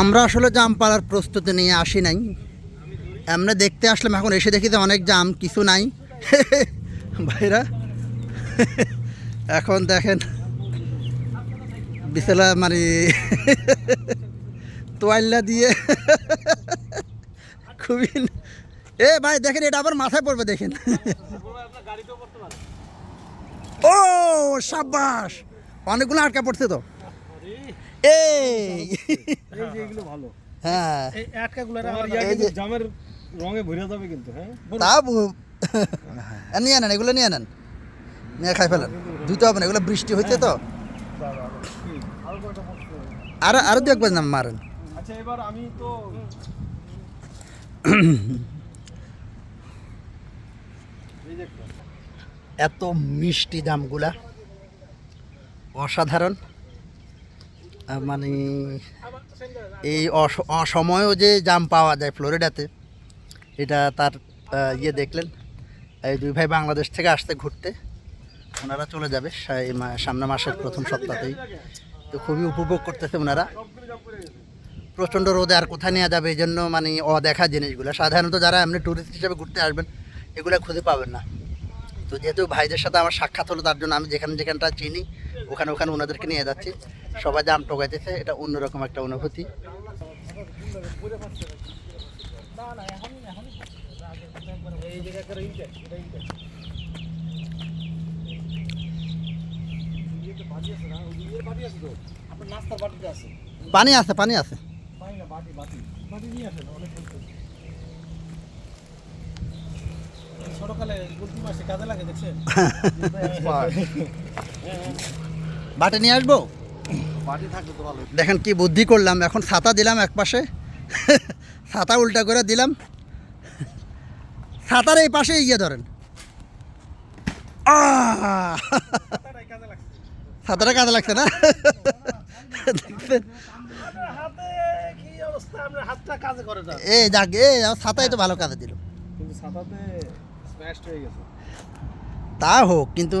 আমরা আসলে জাম পাড়ার প্রস্তুতি নিয়ে আসি নাই। এমনি দেখতে আসলাম এখন এসে দেখি যে অনেক জাম কিছু নাই। ভাইরা এখন দেখেন বিছালা মানে তোয়াল্লা দিয়ে খুবই এ ভাই দেখেন এটা আবার মাথায় পড়বে দেখেন। ও সাব্বাস! অনেকগুলো আটকা পড়ছে তো। এই! এই যে এগুলো ভালো। হ্যাঁ। এই আটকাগুলো আমার এই ইয়া যে- কিন্তু জামের রঙে ভরে যাবে কিন্তু হ্যাঁ? তা নিয়ে নেন এগুলো নিয়ে নেন নিয়ে খাই ফেলেন। ধুইতে হবে না এগুলো বৃষ্টি হচ্ছে তো। আর আরও দু একবার নাম মারেন। আচ্ছা এবার আমি তো এই যে একটা। এত মিষ্টি জামগুলা অসাধারণ। মানে এই অস- অসময়েও যে জাম পাওয়া যায় ফ্লোরিডাতে, এটা তার ইয়ে দেখলেন। এই দুই ভাই বাংলাদেশ থেকে আসতে ঘুরতে, ওনারা চলে যাবে সামনে মাসের প্রথম সপ্তাহতেই। তো খুবই উপভোগ করতেছে ওনারা। প্রচণ্ড রোদে আর কোথায় নেওয়া যাবে, এই জন্য মানে অদেখা জিনিসগুলো। সাধারণত যারা এমনি ট্যুরিস্ট হিসেবে ঘুরতে আসবেন, এগুলো খুঁজে পাবেন না। তো যেহেতু ভাইদের সাথে আমার সাক্ষাৎ হলো, তার জন্য আমি যেখানে যেখানটা চিনি, ওখানে ওখানে ওনাদেরকে নিয়ে যাচ্ছি। সবাই জাম টোকাইতেছে এটা অন্যরকম একটা অনুভূতি। এই জায়গা করে এইটা বাটে নিয়ে আসব? দেখেন কি বুদ্ধি করলাম এখন ছাতা দিলাম এক পাশে। ছাতা উল্টা করে দিলাম। ছাতার এই পাশে ইয়ে ধরেন। ছাতাটা কাজে লাগছে না? দেখছেন? হাতে কি অবস্থা? আমরা হাতটা কাজে করে না। এই যাক এ ছাতাই তো ভালো কাজে দিল। কিন্তু ছাতাতে তা হোক, কিন্তু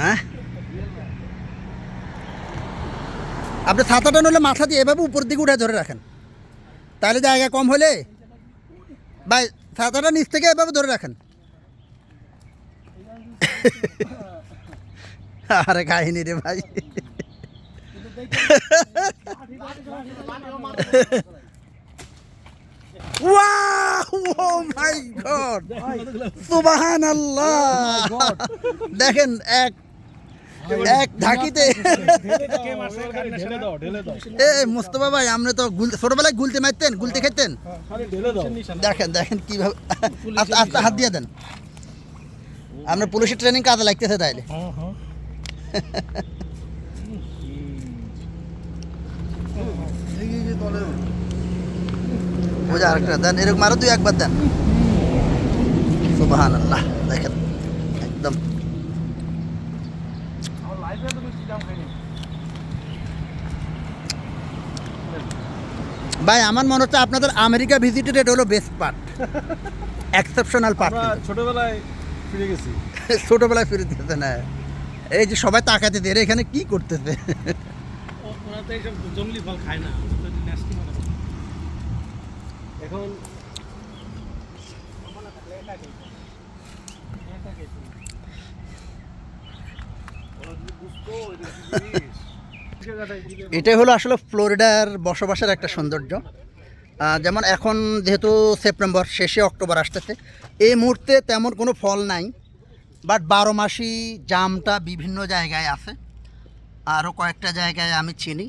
হ্যাঁ? আপনি ছাতাটা নলে মাথা দিয়ে এভাবে উপর দিকে উঠে ধরে রাখেন। তাহলে জায়গা কম হলে? ভাই ছাতাটা নিচ থেকে এভাবে ধরে রাখেন। আরে কাহিনী রে ভাই। ও মাই গড সুবাহান আল্লাহ দেখেন এক এক ঢাকিতে এ মুস্তফা ভাই আপনি তো ছোটবেলায় গুলতে মারতেন গুলতে খেতেন। দেখেন দেখেন কীভাবে আস্তে হাত দিয়ে দেন। আপনার পুলিশের ট্রেনিং কাজে লাগতেছে তাইলে। বোঝা আরেকটা দেন এরকম আরও দুই একবার দেন। সুবাহান আল্লাহ দেখেন একদম। ভাই আমার মনে হচ্ছে আপনাদের আমেরিকা ভিজিটেড এটা হলো বেস্ট পার্ট এক্সেপশনাল পার্ট ছোটবেলায় ফিরে গেছি। ছোটবেলায় ফিরে দিতেছে না। এই যে সবাই তাকাতে দিয়ে এখানে কি করতেছে? ওরা তো এইসব জঙ্গলি ফল খায় না। এখন এটাই হলো আসলে ফ্লোরিডার বসবাসের একটা সৌন্দর্য। যেমন এখন যেহেতু সেপ্টেম্বর, শেষে অক্টোবর আসতেছে, এই মুহূর্তে তেমন কোনো ফল নাই বাট বারো মাসি জামটা বিভিন্ন জায়গায় আছে। আরও কয়েকটা জায়গায় আমি চিনি।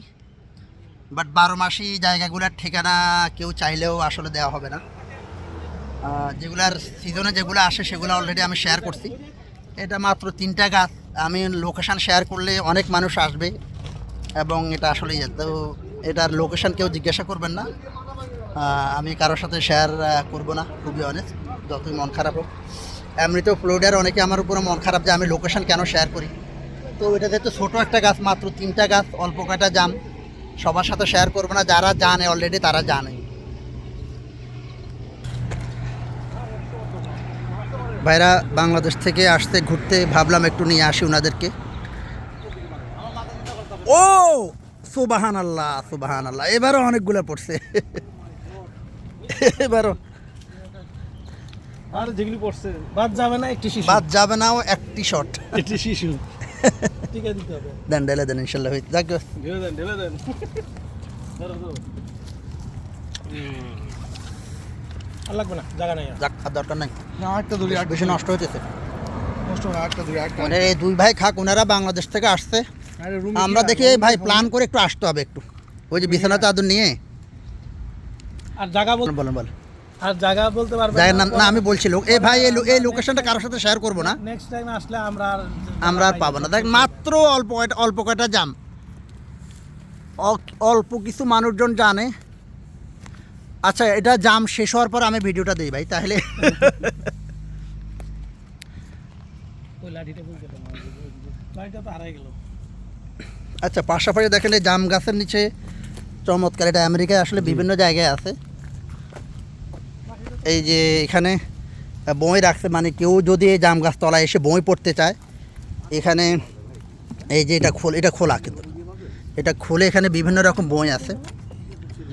বাট বারো মাসি জায়গাগুলোর ঠিকানা কেউ চাইলেও আসলে দেওয়া হবে না। যেগুলার সিজনে যেগুলো আসে সেগুলো অলরেডি আমি শেয়ার করছি। এটা মাত্র তিনটা গাছ। আমি লোকেশান শেয়ার করলে অনেক মানুষ আসবে এবং এটা আসলে ইয়ে, তো এটার লোকেশান কেউ জিজ্ঞাসা করবেন না। আমি কারোর সাথে শেয়ার করব না খুবই অনেস্ট যতই মন খারাপ হোক। এমনিতেও ফ্লোরিডার অনেকে আমার উপরে মন খারাপ যে আমি লোকেশান কেন শেয়ার করি? তো এটা যেহেতু ছোটো একটা গাছ মাত্র তিনটা গাছ অল্প কয়টা জাম। সবার সাথে শেয়ার করব না যারা জানে অলরেডি তারা জানে। ভাইরা বাংলাদেশ থেকে আসতে ঘুরতে ভাবলাম একটু নিয়ে আসি ওনাদেরকে। ও সুবাহান আল্লাহ সুবাহান আল্লাহ এবারও অনেকগুলো পড়ছে। এবারও। আর যেগুলি পড়ছে বাদ যাবে না একটি শিশু। বাদ যাবে নাও একটি শট একটি শিশু। দেন ঢেলে দেন ইনশাল্লাহ যাক। আর লাগবে না জায়গা নাই যাক আর দরকার নাই। বেশি নষ্ট হইতেছে। মানে এই দুই ভাই খাক ওনারা বাংলাদেশ থেকে আসছে। আমরা দেখি ভাই প্ল্যান করে একটু আসতে হবে একটু। ওই যে বিছানা চাদর নিয়ে। আর জায়গা বল বলেন বলেন। আর জায়গা বলতে পারবে জায়গার নাম না আমি বলছি লোক এই ভাই এই এই লোকেশনটা কারোর সাথে শেয়ার করব না। নেক্সট টাইম আসলে আমরা আর আমরা আর পাবো না। দেখ মাত্র অল্প অল্প কয়টা জাম অল- অল্প কিছু মানুষজন জানে। আচ্ছা এটা জাম শেষ হওয়ার পর আমি ভিডিওটা দিই ভাই তাহলে। আচ্ছা পাশাপাশি দেখেন এই জাম গাছের নিচে চমৎকার এটা আমেরিকায় আসলে বিভিন্ন জায়গায় আছে। এই যে এখানে বই রাখছে মানে কেউ যদি এই জাম গাছ তলায় এসে বই পড়তে চায় এখানে এই যে এটা খোল এটা খোলা কিন্তু। এটা খুলে এখানে বিভিন্ন রকম বই আছে।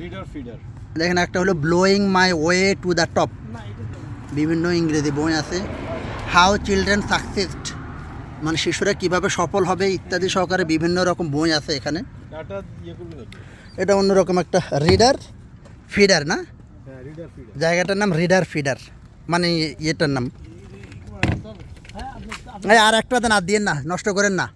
রিডার ফিডার দেখেন একটা হলো blowing my way to the top বিভিন্ন ইংরেজি বই আছে। হাউ চিলড্রেন সাকসেসড মানে শিশুরা কীভাবে সফল হবে ইত্যাদি সহকারে বিভিন্ন রকম বই আছে এখানে। এটা অন্যরকম একটা রিডার ফিডার না? জায়গাটার নাম রিডার ফিডার মানে ইয়েটার নাম। হ্যাঁ আর একটা দেন, আর দিয়েন না, নষ্ট করেন না।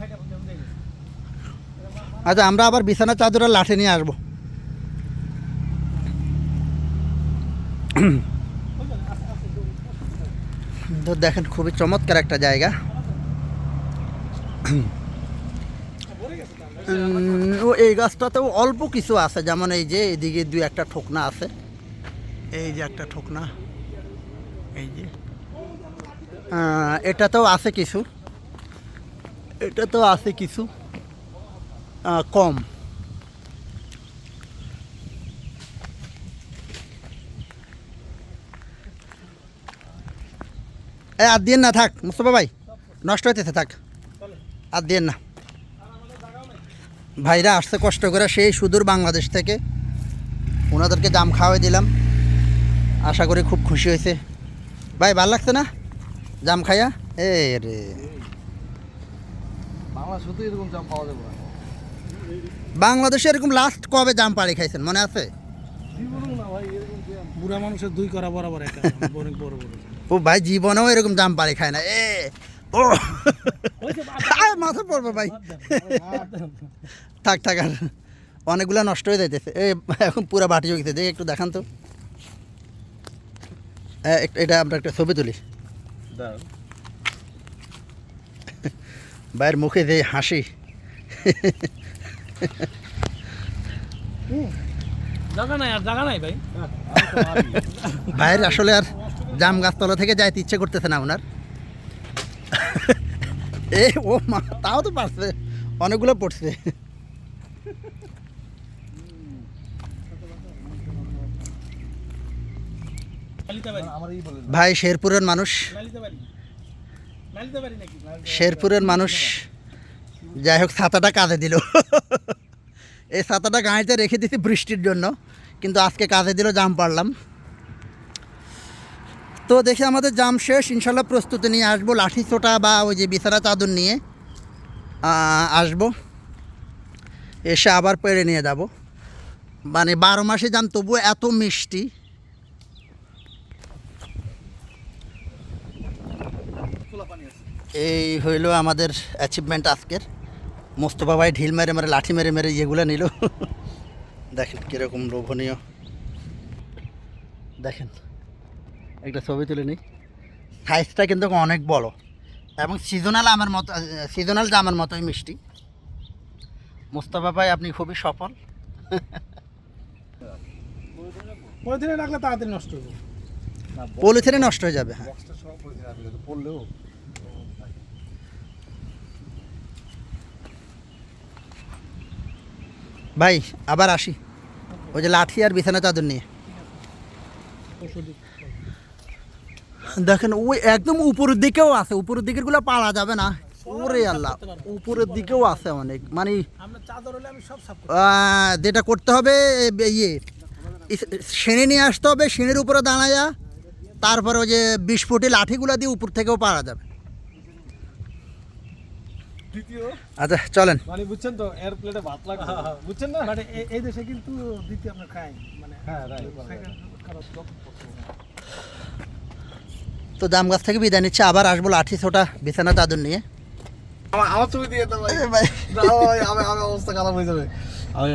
হয় না আচ্ছা আমরা আবার বিছানা চাদরের লাঠি নিয়ে আসব। তো দেখেন খুবই চমৎকার একটা জায়গা। এই গাছটাতেও অল্প কিছু আছে, যেমন এই যে এদিকে দুই একটা ঠোকনা আছে। এই যে একটা ঠোকনা, এই যে। এটাতেও আছে কিছু, এটাতেও আছে কিছু কম। আর দিন না থাক মুস্তফা ভাই নষ্ট হইতেছে থাক। আর দিন না। ভাইরা আসতে কষ্ট করে সেই সুদূর বাংলাদেশ থেকে। ওনাদেরকে জাম খাওয়াই দিলাম। আশা করি খুব খুশি হয়েছে। ভাই ভালো লাগছে না? জাম খাইয়া? এ রে। বাংলা শুধু এরকম জাম পাওয়া যাবে না। বাংলাদেশে এরকম লাস্ট কবে জাম পাড়ি খাইছেন মনে আছে? জীবনেও না ভাই এরকম জাম। বুড়া মানুষের দুই করা বরাবর একটা বড় বড়। ও ভাই জীবনেও এরকম জাম পাড়ি খায় না। এ ও। মাথা পড়বে ভাই। থাক থাক আর অনেকগুলো নষ্ট হয়ে যাইতেছে। এ এখন পুরো বাটি হয়ে গেছে দেখি একটু দেখান তো। এ, এটা আমরা একটা ছবি তুলি। ভাইয়ের মুখে যে হাসি। জায়গা নাই আর জায়গা নাই ভাই। ভাইয়ের আসলে আর জাম গাছতলা থেকে যাইতে ইচ্ছে করতেছে না ওনার। এ, ও মা, তাও তো পারছে, অনেকগুলো পড়ছে। ভাই, শেরপুরের মানুষ। শেরপুরের মানুষ। যাই হোক, ছাতাটা কাজে দিল। এই ছাতাটা গাড়িতে রেখে দিছি বৃষ্টির জন্য, কিন্তু আজকে কাজে দিল জাম পারলাম তো দেখি আমাদের জাম শেষ, ইনশাল্লাহ প্রস্তুতি নিয়ে আসব, লাঠি ছোটা বা ওই যে বিছানা চাদর নিয়ে আসব। এসে আবার পেরে নিয়ে যাব। মানে বারো মাসে জাম তবু এত মিষ্টি। এই হইল আমাদের অ্যাচিভমেন্ট আজকের। মোস্তফা ভাই ঢিল মেরে মেরে, লাঠি মেরে মেরে ইয়েগুলো নিল। দেখেন কীরকম লোভনীয়। দেখেন। একটা ছবি তুলে নিই। সাইজটা কিন্তু অনেক বড় এবং সিজনাল আমার মতো সিজনাল জামার মতোই মিষ্টি। মোস্তফা ভাই আপনি খুবই সফল। পরে রাখলে তাড়াতাড়ি নষ্ট হবে না পলিথিনে নষ্ট হয়ে যাবে হ্যাঁ। পড়লেও ভাই আবার আসি। ওই যে লাঠি আর বিছানা চাদর নিয়ে। দেখেন ওই একদম উপরের দিকেও আছে। উপরের দিকেরগুলো পারা যাবে না। ওরে আল্লাহ উপরের দিকেও আছে অনেক। মানে যেটা করতে হবে ইয়ে সেনে নিয়ে আসতে হবে সেনের উপরে দাঁড়ায়া। তারপরে ওই যে বিশ ফুটি লাঠিগুলো দিয়ে উপর থেকেও পারা যাবে। আচ্ছা চলেন। মানে বুঝছেন তো এর প্লেটে ভাত লাগবে। বুঝছেন না? মানে এই দেশে কিন্তু দ্বিতীয় আমরা খাই। মানে হ্যাঁ, right. তো দাম গাছ থেকে বিদায় নিচ্ছে আবার আসব লাঠি ছোটা বিছানা চাদর নিয়ে। আমার ছবি দিয়ে দাও ভাই। ভাই। আমি ভাই আমার আমার অবস্থা খারাপ হয়ে যাবে। আমি